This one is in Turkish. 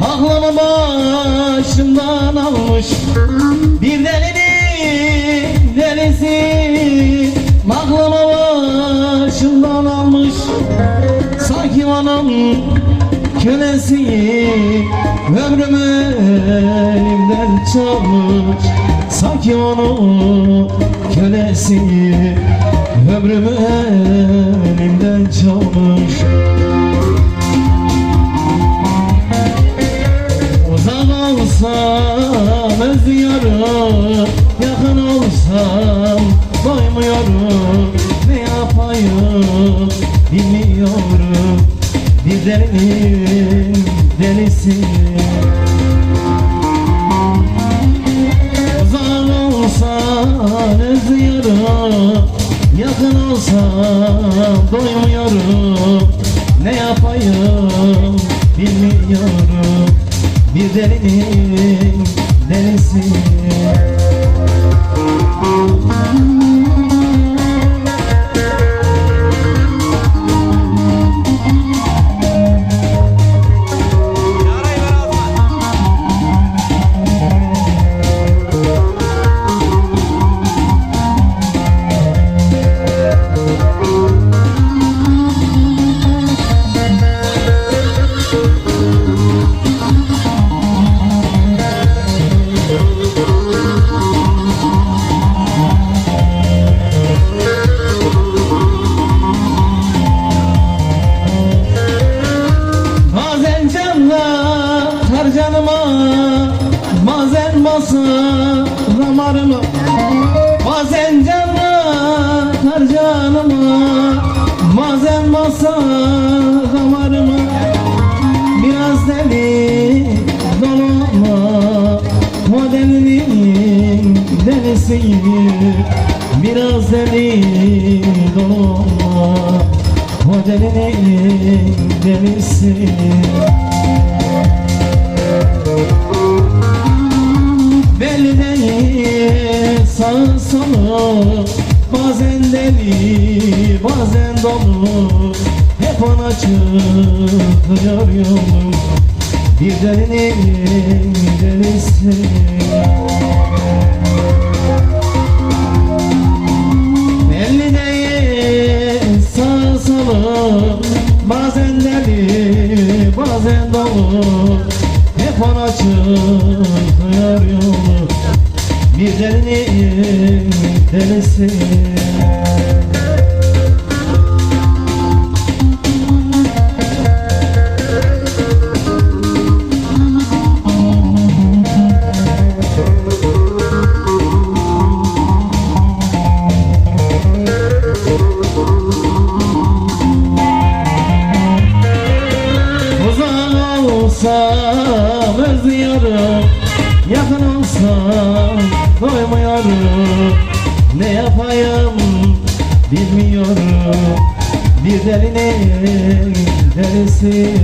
Aklımı başımdan almış Bir delinin delisi. Aklımı başımdan almış. Sanki anam kölesi Ömrümü elimden çalmış. Sanki onun kölesi Ömrümü elimden çalmış. Doymuyorum Ne yapayım bilmiyorum. Bir delinin delisi. Uzak olsan özlüyorum Yakın olsam doymuyorum. Ne yapayım bilmiyorum. Bir delinin delisi. Yarayı Bazen basa damarıma Biraz deli dolama. Modelinin delisiyim Biraz deli dolama. Modelinin delisiyim Belli değil sağ solu Bazen deli bazen dolu Hep ona çıkıyor yolum. Bir delinin delisi Belli değil sağ solu Bazen deli bazen dolu. Hep ona çıkıyor yolu Bir delinin delisi olsam özlüyorum Yakın olsam doymuyorum. Ne yapayım bilmiyorum. Bir delinin delisi